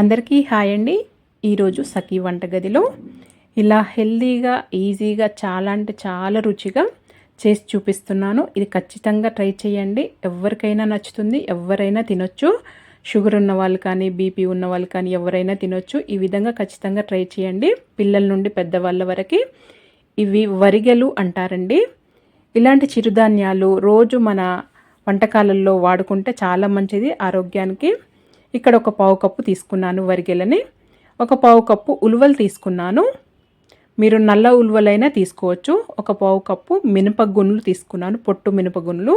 అందరికీ హాయ్ అండి. ఈరోజు సఖీ వంటగదిలో ఇలా హెల్దీగా ఈజీగా చాలా అంటే చాలా రుచిగా చేసి చూపిస్తున్నాను. ఇది ఖచ్చితంగా ట్రై చేయండి. ఎవరికైనా నచ్చుతుంది ఎవరైనా తినొచ్చు. షుగర్ ఉన్న వాళ్ళు కానీ బీపీ ఉన్న వాళ్ళు కానీ ఎవరైనా తినొచ్చు. ఈ విధంగా ఖచ్చితంగా ట్రై చేయండి. పిల్లల నుండి పెద్దవాళ్ళ వరకు ఇవి వరిగెలు అంటారండి. ఇలాంటి చిరుధాన్యాలు రోజు మన వంటకాలలో వాడుకుంటే చాలా మంచిది ఆరోగ్యానికి. ఇక్కడ ఒక పావు కప్పు తీసుకున్నాను వరిగెలని. ఒక పావు కప్పు ఉలువలు తీసుకున్నాను. మీరు నల్ల ఉలువలైనా తీసుకోవచ్చు. ఒక పావు కప్పు మినపగున్నులు తీసుకున్నాను పొట్టు మినపగున్నులు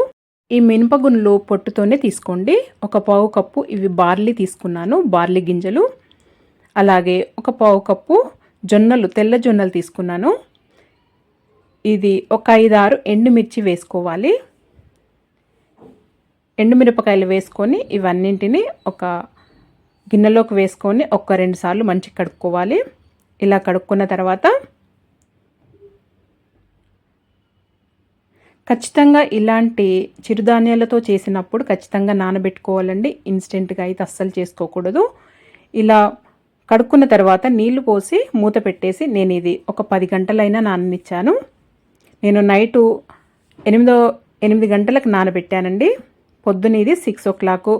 ఈ మినపగున్నులు పొట్టుతోనే తీసుకోండి. ఒక పావు కప్పు ఇవి బార్లీ తీసుకున్నాను బార్లీ గింజలు. అలాగే ఒక పావు కప్పు జొన్నలు తెల్ల జొన్నలు తీసుకున్నాను. ఇది ఒక ఐదారు ఎండుమిర్చి వేసుకోవాలి. ఎండుమిరపకాయలు వేసుకొని ఇవన్నింటిని ఒక గిన్నెలోకి వేసుకొని ఒక రెండు సార్లు మంచిగా కడుక్కోవాలి. ఇలా కడుక్కున్న తర్వాత ఖచ్చితంగా ఇలాంటి చిరుధాన్యాలతో చేసినప్పుడు ఖచ్చితంగా నానబెట్టుకోవాలండి. ఇన్స్టెంట్గా అయితే అస్సలు చేసుకోకూడదు. ఇలా కడుక్కున్న తర్వాత నీళ్ళు పోసి మూత పెట్టేసి నేను ఇది ఒక పది గంటలైనా నాననిచ్చాను. నేను నైటు ఎనిమిదో ఎనిమిది గంటలకు నానబెట్టానండి. పొద్దున ఇది సిక్స్ ఓ క్లాక్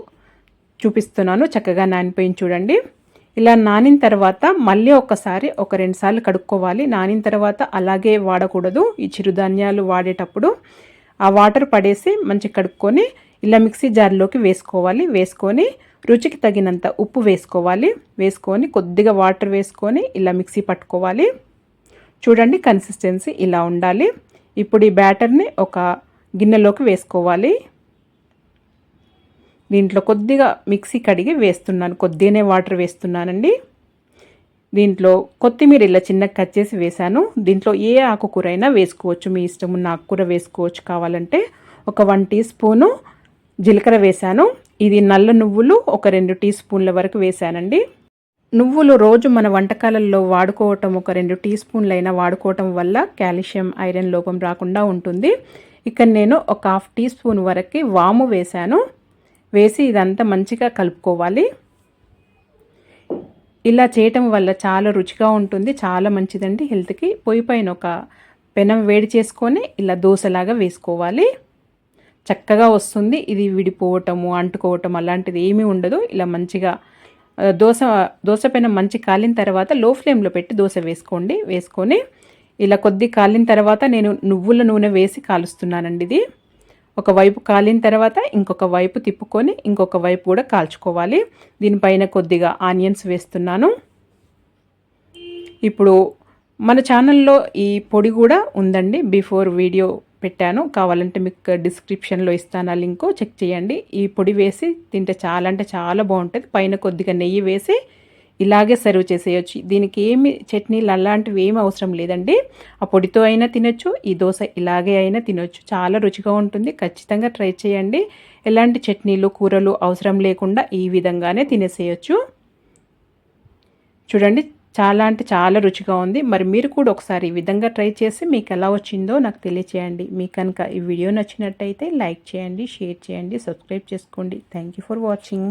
చూపిస్తున్నాను. చక్కగా నానిపోయింది చూడండి. ఇలా నానిన తర్వాత మళ్ళీ ఒకసారి ఒక రెండు సార్లు కడుక్కోవాలి. నానిన తర్వాత అలాగే వాడకూడదు. ఈ చిరుధాన్యాలు వాడేటప్పుడు ఆ వాటర్ పడేసి మంచి కడుక్కొని ఇలా మిక్సీ జార్లోకి వేసుకోవాలి. వేసుకొని రుచికి తగినంత ఉప్పు వేసుకోవాలి. వేసుకొని కొద్దిగా వాటర్ వేసుకొని ఇలా మిక్సీ పట్టుకోవాలి. చూడండి కన్సిస్టెన్సీ ఇలా ఉండాలి. ఇప్పుడు ఈ బ్యాటర్ని ఒక గిన్నెలోకి వేసుకోవాలి. దీంట్లో కొద్దిగా మిక్సీ కడిగి వేస్తున్నాను. కొద్దిగానే వాటర్ వేస్తున్నానండి. దీంట్లో కొత్తిమీర ఇలా చిన్నగా కట్ చేసి వేశాను. దీంట్లో ఏ ఆకుకూర అయినా వేసుకోవచ్చు. మీ ఇష్టం ఉన్న ఆకుకూర వేసుకోవచ్చు. కావాలంటే ఒక వన్ టీ స్పూను జీలకర్ర వేశాను. ఇది నల్ల నువ్వులు ఒక రెండు టీ స్పూన్ల వరకు వేశానండి. నువ్వులు రోజు మన వంటకాలలో వాడుకోవటం ఒక రెండు టీ స్పూన్లైనా వాడుకోవటం వల్ల కాల్షియం ఐరన్ లోపం రాకుండా ఉంటుంది. ఇక్కడ నేను ఒక హాఫ్ టీ స్పూన్ వరకు వాము వేశాను. వేసి ఇదంతా మంచిగా కలుపుకోవాలి. ఇలా చేయటం వల్ల చాలా రుచిగా ఉంటుంది చాలా మంచిదండి హెల్త్కి. పొయ్యి పైన ఒక పెనం వేడి చేసుకొని ఇలా దోశలాగా వేసుకోవాలి. చక్కగా వస్తుంది ఇది విడిపోవటము అంటుకోవటం అలాంటిది ఏమీ ఉండదు. ఇలా మంచిగా దోశ దోశ పెనం మంచి కాలిన తర్వాత లో ఫ్లేమ్లో పెట్టి దోశ వేసుకోండి. వేసుకొని ఇలా కొద్ది కాలిన తర్వాత నేను నువ్వుల నూనె వేసి కాలుస్తున్నానండి ఇది. ఒక వైపు కాలిన తర్వాత ఇంకొక వైపు తిప్పుకొని ఇంకొక వైపు కూడా కాల్చుకోవాలి. దీనిపైన కొద్దిగా ఆనియన్స్ వేస్తున్నాను. ఇప్పుడు మన ఛానల్లో ఈ పొడి కూడా ఉందండి. బిఫోర్ వీడియో పెట్టాను. కావాలంటే మీకు డిస్క్రిప్షన్లో ఇస్తాను ఆ లింకు. చెక్ చేయండి. ఈ పొడి వేసి తింటే చాలా అంటే చాలా బాగుంటుంది. పైన కొద్దిగా నెయ్యి వేసి ఇలాగే సర్వ్ చేసేయచ్చు. దీనికి ఏమి చట్నీలు అలాంటివి ఏమి అవసరం లేదండి. ఆ పొడితో అయినా తినొచ్చు ఈ దోశ ఇలాగే అయినా తినొచ్చు. చాలా రుచిగా ఉంటుంది. ఖచ్చితంగా ట్రై చేయండి. ఎలాంటి చట్నీలు కూరలు అవసరం లేకుండా ఈ విధంగానే తినేసేయచ్చు. చూడండి చాలా అంటే చాలా రుచిగా ఉంది. మరి మీరు కూడా ఒకసారి ఈ విధంగా ట్రై చేసి మీకు ఎలా వచ్చిందో నాకు తెలియచేయండి. మీకు కనుక ఈ వీడియో నచ్చినట్టయితే లైక్ చేయండి షేర్ చేయండి సబ్స్క్రైబ్ చేసుకోండి. Thank for watching